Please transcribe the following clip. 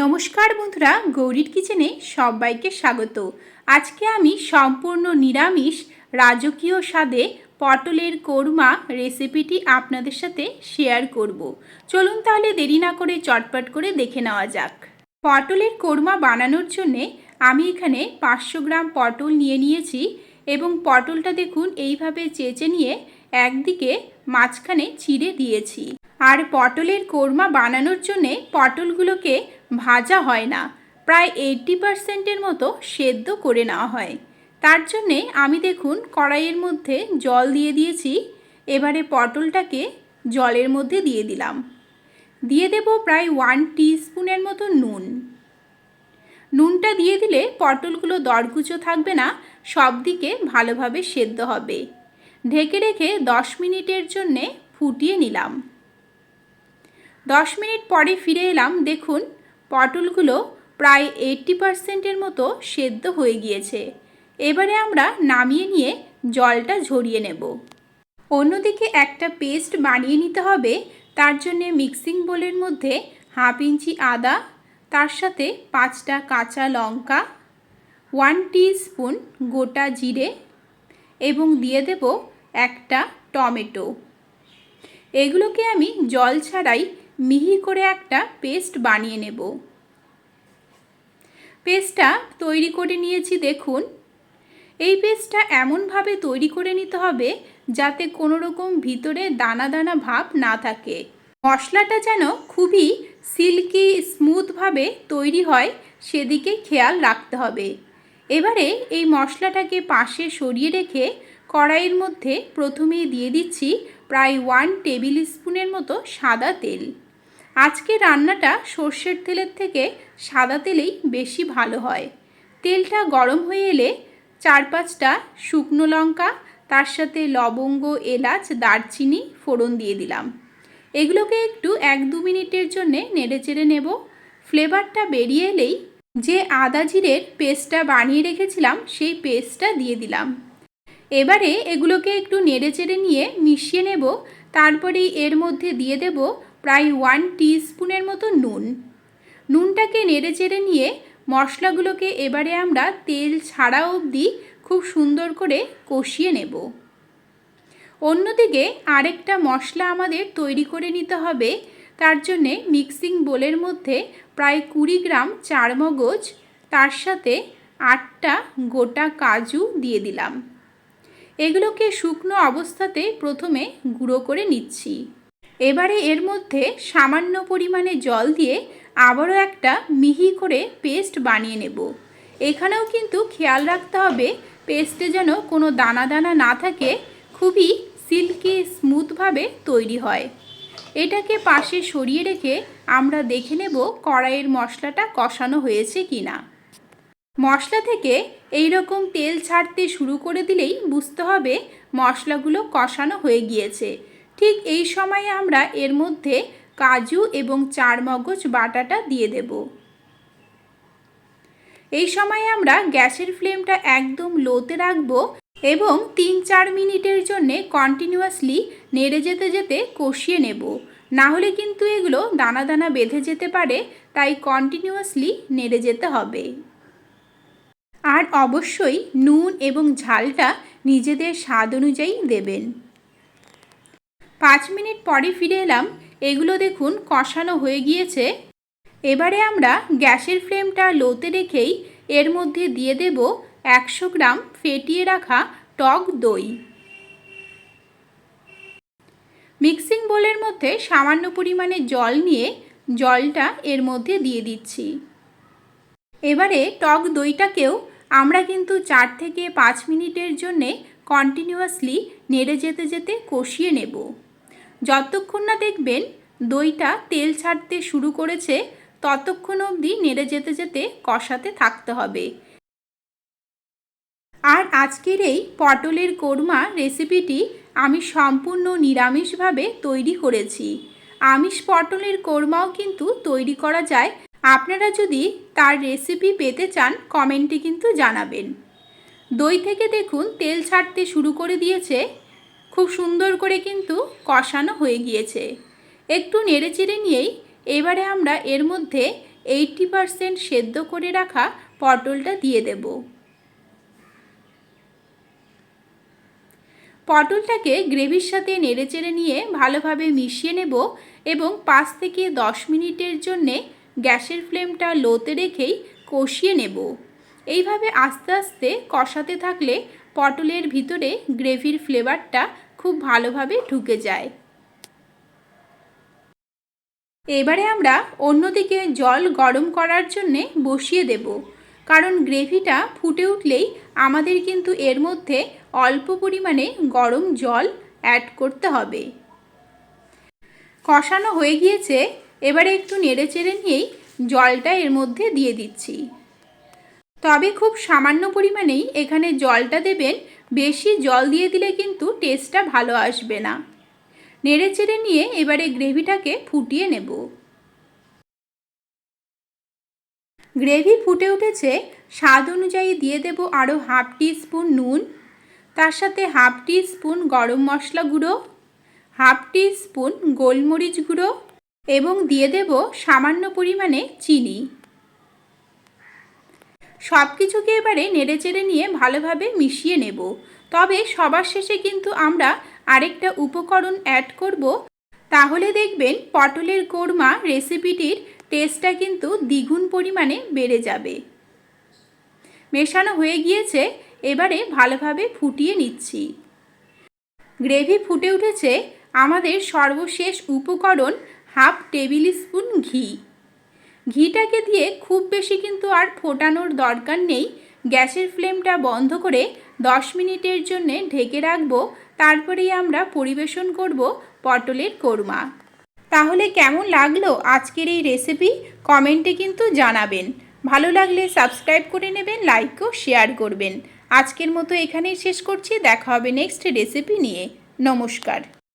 নমস্কার বন্ধুরা, গৌরীর কিচেনে সবাইকে স্বাগত। আজকে আমি সম্পূর্ণ নিরামিষ রাজকীয় স্বাদে পটলের কোরমা রেসিপিটি আপনাদের সাথে শেয়ার করব। চলুন তাহলে দেরি না করে চটপট করে দেখে নেওয়া যাক। পটলের কোরমা বানানোর জন্যে আমি এখানে পাঁচশো গ্রাম পটল নিয়ে নিয়েছি এবং পটলটা দেখুন এইভাবে চেঁচে নিয়ে একদিকে মাঝখানে চিড়ে দিয়েছি। আর পটলের কোরমা বানানোর জন্যে পটলগুলোকে ভাজা হয় না। প্রায় এইটটি পারসেন্টের মতো সেদ্ধ করে নেওয়া হয়। তার জন্যে আমি দেখুন কড়াইয়ের মধ্যে জল দিয়ে দিয়েছি। এবারে পটলটাকে জলের মধ্যে দিয়ে দিলাম। দিয়ে দেব প্রায় ওয়ান স্পুনের মতো নুন। নুনটা দিয়ে দিলে পটলগুলো দরকুচো থাকবে না, সব দিকে ভালোভাবে সেদ্ধ হবে। ঢেকে রেখে দশ মিনিটের জন্যে ফুটিয়ে নিলাম। দশ মিনিট পরে ফিরে এলাম, দেখুন পটলগুলো প্রায় এইটটি পারসেন্টের মতো সেদ্ধ হয়ে গিয়েছে। এবারে আমরা নামিয়ে নিয়ে জলটা ঝরিয়ে নেব। অন্যদিকে একটা পেস্ট বানিয়ে নিতে হবে, তার জন্যে মিক্সিং বোলের মধ্যে হাফ ইঞ্চি আদা, তার সাথে পাঁচটা কাঁচা লঙ্কা ওয়ান স্পুন গোটা জিরে এবং দিয়ে দেব একটা টমেটো। এগুলোকে আমি জল ছাড়াই মিহি করে একটা পেস্ট বানিয়ে নেব। পেস্টটা তৈরি করে নিয়েছি, দেখুন। এই পেস্টটা এমনভাবে তৈরি করে নিতে হবে যাতে কোনো রকম ভিতরে দানা দানা ভাব না থাকে। মশলাটা যেন খুবই সিল্কি, স্মুথভাবে তৈরি হয়, সেদিকে খেয়াল রাখতে হবে। এবারে এই মশলাটাকে পাশে সরিয়ে রেখে কড়াইয়ের মধ্যে প্রথমেই দিয়ে দিচ্ছি প্রায় ওয়ান টেবিল স্পুনের মতো সাদা তেল। আজকে রান্নাটা সর্ষের তেলের থেকে সাদা তেলেই বেশি ভালো হয়। তেলটা গরম হয়ে এলে চার পাঁচটা শুকনো লঙ্কা, তার সাথে লবঙ্গ, এলাচ, দারচিনি ফোড়ন দিয়ে দিলাম। এগুলোকে একটু এক দু মিনিটের জন্যে নেড়ে চেড়ে নেব। ফ্লেভারটা বেরিয়ে এলেই যে আদা জিরের পেস্টটা বানিয়ে রেখেছিলাম, সেই পেস্টটা দিয়ে দিলাম। এবারে এগুলোকে একটু নেড়ে চেড়ে নিয়ে মিশিয়ে নেব। তারপরেই এর মধ্যে দিয়ে দেব প্রায় ওয়ান স্পুনের মতো নুন। নুনটাকে নেড়ে চেড়ে নিয়ে মশলাগুলোকে এবারে আমরা তেল ছাড়া অবধি খুব সুন্দর করে কষিয়ে নেব। অন্যদিকে আরেকটা মশলা আমাদের তৈরি করে নিতে হবে, তার জন্যে মিক্সিং বোলের মধ্যে প্রায় কুড়ি গ্রাম চারমগজ, তার সাথে আটটা গোটা কাজু দিয়ে দিলাম। এগুলোকে শুকনো অবস্থাতে প্রথমে গুঁড়ো করে নিচ্ছি। এবারে এর মধ্যে সামান্য পরিমাণে জল দিয়ে আবারও একটা মিহি করে পেস্ট বানিয়ে নেব। এখানেও কিন্তু খেয়াল রাখতে হবে পেস্টে যেন কোনো দানা দানা না থাকে, খুবই সিল্কি স্মুথভাবে তৈরি হয়। এটাকে পাশে সরিয়ে রেখে আমরা দেখে নেব কড়াইয়ের মশলাটা কষানো হয়েছে কি না মশলা থেকে এই রকম তেল ছাড়তে শুরু করে দিলেই বুঝতে হবে মশলাগুলো কষানো হয়ে গিয়েছে। ঠিক এই সময়ে আমরা এর মধ্যে কাজু এবং চারমগজ বাটাটা দিয়ে দেব। এই সময়ে আমরা গ্যাসের ফ্লেমটা একদম লোতে রাখব এবং তিন চার মিনিটের জন্যে কন্টিনিউয়াসলি নেড়ে যেতে যেতে কষিয়ে নেব। না হলে কিন্তু এগুলো দানা দানা বেঁধে যেতে পারে, তাই কন্টিনিউয়াসলি নেড়ে যেতে হবে। আর অবশ্যই নুন এবং ঝালটা নিজেদের স্বাদ অনুযায়ী দেবেন। পাঁচ মিনিট পরে ফিরে এলাম। এগুলো দেখুন কষানো হয়ে গিয়েছে। এবারে আমরা গ্যাসের ফ্লেমটা লোতে রেখেই এর মধ্যে দিয়ে দেব একশো গ্রাম ফেটিয়ে রাখা টক দই। মিক্সিং বোলের মধ্যে সামান্য পরিমাণে জল নিয়ে জলটা এর মধ্যে দিয়ে দিচ্ছি। এবারে টক দইটাকেও আমরা কিন্তু চার থেকে পাঁচ মিনিটের জন্যে কন্টিনিউয়াসলি নেড়ে যেতে যেতে কষিয়ে নেব। যতক্ষণ না দেখবেন দইটা তেল ছাড়তে শুরু করেছে, ততক্ষণ অবধি নেড়ে যেতে যেতে কষাতে থাকতে হবে। আর আজকের এই পটলের কোরমা রেসিপিটি আমি সম্পূর্ণ নিরামিষভাবে তৈরি করেছি। আমিষ পটলের কোরমাও কিন্তু তৈরি করা যায়। আপনারা যদি তার রেসিপি পেতে চান, কমেন্টে কিন্তু জানাবেন। দই থেকে দেখুন, তেল ছাড়তে শুরু করে দিয়েছে খুব সুন্দর করে কিন্তু কষানো হয়ে গিয়েছে। একটু নেড়ে চেড়ে নিয়েই এবারে আমরা এর মধ্যে এইটটি পারসেন্ট সেদ্ধ করে রাখা পটলটা দিয়ে দেব। পটলটাকে গ্রেভির সাথে নেড়েচেড়ে নিয়ে ভালোভাবে মিশিয়ে নেব এবং পাঁচ থেকে দশ মিনিটের জন্যে গ্যাসের ফ্লেমটা লোতে রেখেই কষিয়ে নেব। এইভাবে আস্তে আস্তে কষাতে থাকলে পটলের ভিতরে গ্রেভির ফ্লেভারটা খুব ভালোভাবে ঢুকে যায়। এবারে আমরা অন্যদিকে জল গরম করার জন্যে বসিয়ে দেব, কারণ গ্রেভিটা ফুটে উঠলেই আমাদের কিন্তু এর মধ্যে অল্প পরিমাণে গরম জল অ্যাড করতে হবে। কষানো হয়ে গিয়েছে, এবারে একটু নেড়ে চেড়ে নিয়েই জলটা এর মধ্যে দিয়ে দিচ্ছি। তবে খুব সামান্য পরিমাণেই এখানে জলটা দেবেন। বেশি জল দিয়ে দিলে কিন্তু টেস্টটা ভালো আসবে না। নেড়ে চেড়ে নিয়ে এবারে গ্রেভিটাকে ফুটিয়ে নেব। গ্রেভি ফুটে উঠেছে, স্বাদ অনুযায়ী দিয়ে দেব আরও হাফ টি স্পুন নুন, তার সাথে হাফ টি স্পুন গরম মশলা গুঁড়ো, হাফ টি স্পুন গোলমরিচ গুঁড়ো এবং দিয়ে দেব সামান্য পরিমাণে চিনি। সব কিছুকে এবারে নেড়েচেড়ে নিয়ে ভালোভাবে মিশিয়ে নেব। তবে সবার শেষে কিন্তু আমরা আরেকটা উপকরণ অ্যাড করব। তাহলে দেখবেন পটলের কোরমা রেসিপিটির টেস্টটা কিন্তু দ্বিগুণ পরিমাণে বেড়ে যাবে। মেশানো হয়ে গিয়েছে, এবারে ভালোভাবে ফুটিয়ে নিচ্ছি। গ্রেভি ফুটে উঠেছে, আমাদের সর্বশেষ উপকরণ হাফ টেবিল স্পুন ঘি। ঘিটাকে দিয়ে খুব বেশি কিন্তু আর ফোটানোর দরকার নেই। গ্যাসের ফ্লেমটা বন্ধ করে দশ মিনিটের জন্য ঢেকে রাখব। তারপরেই আমরা পরিবেশন করব পটলের কোরমা। তাহলে কেমন লাগল আজকের এই রেসিপি? কমেন্টে কিন্তু জানাবেন। ভালো লাগলে সাবস্ক্রাইব করে নেবেন, লাইক ও শেয়ার করবেন। আজকের মতো এখানেই শেষ করছি। দেখা হবে নেক্সট রেসিপি নিয়ে। নমস্কার।